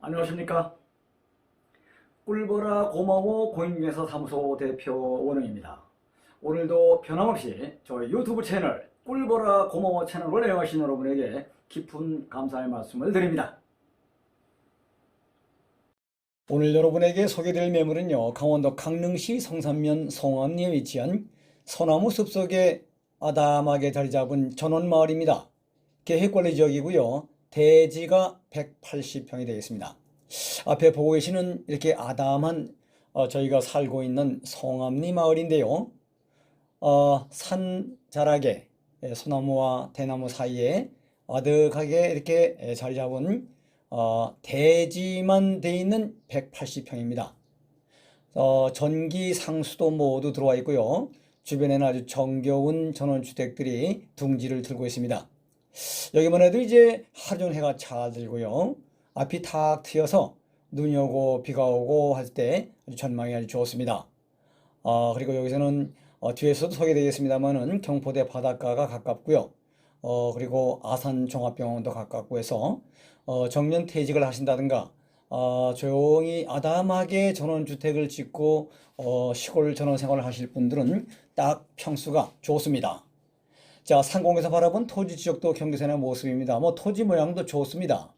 안녕하십니까? 꿀보라 고마워 공인중개사 사무소 대표 원웅입니다. 오늘도 변함없이 저희 유튜브 채널 꿀보라 고마워 채널을 애용하신 여러분에게 깊은 감사의 말씀을 드립니다. 오늘 여러분에게 소개될 매물은요 강원도 강릉시 성산면 송암리에 위치한 소나무 숲속에 아담하게 자리 잡은 전원마을입니다. 계획관리 지역이고요 대지가 180평이 되겠습니다. 앞에 보고 계시는 이렇게 아담한 어, 저희가 살고 있는 송암리 마을인데요. 어, 산 자락에 예, 소나무와 대나무 사이에 아득하게 이렇게 예, 자리 잡은 어, 대지만 돼 있는 180평입니다. 어, 전기 상수도 모두 들어와 있고요. 주변에는 아주 정겨운 전원주택들이 둥지를 들고 있습니다. 여기만 해도 이제 하루 종일 해가 잘 들고요. 앞이 탁 트여서 눈이 오고 비가 오고 할 때 전망이 아주 좋습니다. 어, 그리고 여기서는 어, 뒤에서도 소개되겠습니다만은 경포대 바닷가가 가깝고요. 어, 그리고 아산 종합병원도 가깝고 해서 어, 정년 퇴직을 하신다든가 어, 조용히 아담하게 전원주택을 짓고 어, 시골 전원 생활을 하실 분들은 딱 평수가 좋습니다. 자, 상공에서 바라본 토지 지역도 경계선의 모습입니다. 뭐 토지 모양도 좋습니다.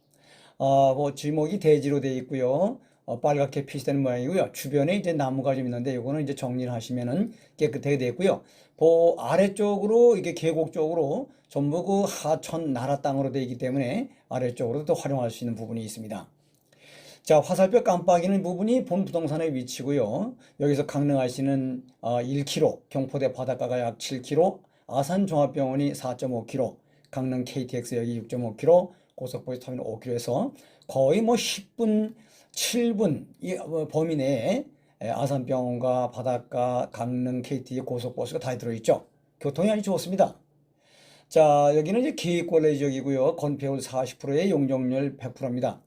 아, 뭐 지목이 대지로 되어 있고요. 어, 빨갛게 표시되는 모양이고요. 주변에 이제 나무가 좀 있는데 이거는 이제 정리를 하시면은 깨끗하게 되고요. 보 아래쪽으로 이게 계곡 쪽으로 전부 그 하천 나라 땅으로 되어 있기 때문에 아래쪽으로도 또 활용할 수 있는 부분이 있습니다. 자, 화살표 깜빡이는 부분이 본 부동산의 위치고요. 여기서 강릉하시는 1km, 경포대 바닷가가 약 7km, 아산종합병원이 4.5km, 강릉 KTX 여기 6.5km, 고속버스 터미널 5km에서 거의 뭐 10분, 7분 이 어, 범위 내에 아산병원과 바닷가, 강릉 KT 고속버스가 다 들어있죠. 교통이 아주 좋습니다. 자, 여기는 이제 기획권례 지역이고요. 건폐율 40%의 용적률 100%입니다.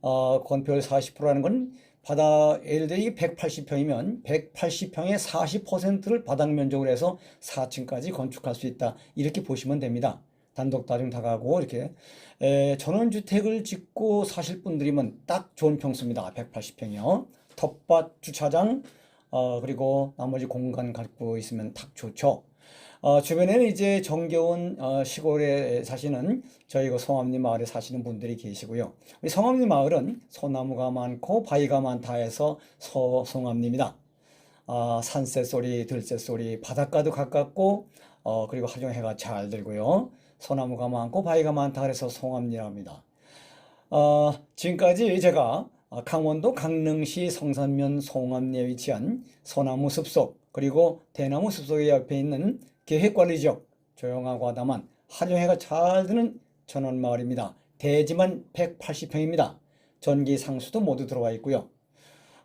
어, 건폐율 40%라는 건 바다 예를 들어 이 180평이면 180평의 40%를 바닥 면적으로 해서 4층까지 건축할 수 있다. 이렇게 보시면 됩니다. 단독 다중 다가고 이렇게 에, 전원주택을 짓고 사실 분들이면 딱 좋은 평수입니다. 180평이요. 텃밭, 주차장, 어, 그리고 나머지 공간 갖고 있으면 딱 좋죠. 어, 주변에는 이제 정겨운 어, 시골에 사시는 저희 그 성암리 마을에 사시는 분들이 계시고요. 우리 성암리 마을은 소나무가 많고 바위가 많다 해서 소송암리입니다. 어, 산새 소리, 들새 소리, 바닷가도 가깝고 어, 그리고 하중 해가 잘 들고요. 소나무가 많고 바위가 많다 그래서 송암리랍니다. 어, 지금까지 제가 강원도 강릉시 성산면 송암리에 위치한 소나무 숲속 그리고 대나무 숲속의 옆에 있는 계획관리 지역 조용하고 아담한 하중해가 잘 드는 전원마을입니다. 대지만 180평입니다. 전기 상수도 모두 들어와 있고요.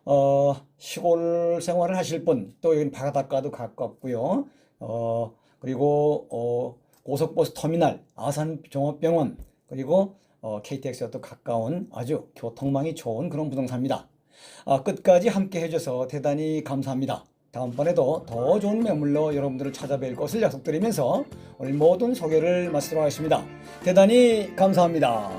어, 시골 생활을 하실 분, 또 여기 바닷가도 가깝고요. 어, 그리고 어, 고속버스 터미널, 아산 종합병원, 그리고 어, KTX와 또 가까운 아주 교통망이 좋은 그런 부동산입니다. 아, 끝까지 함께 해줘서 대단히 감사합니다. 다음번에도 더 좋은 매물로 여러분들을 찾아뵐 것을 약속드리면서 오늘 모든 소개를 마치도록 하겠습니다. 대단히 감사합니다.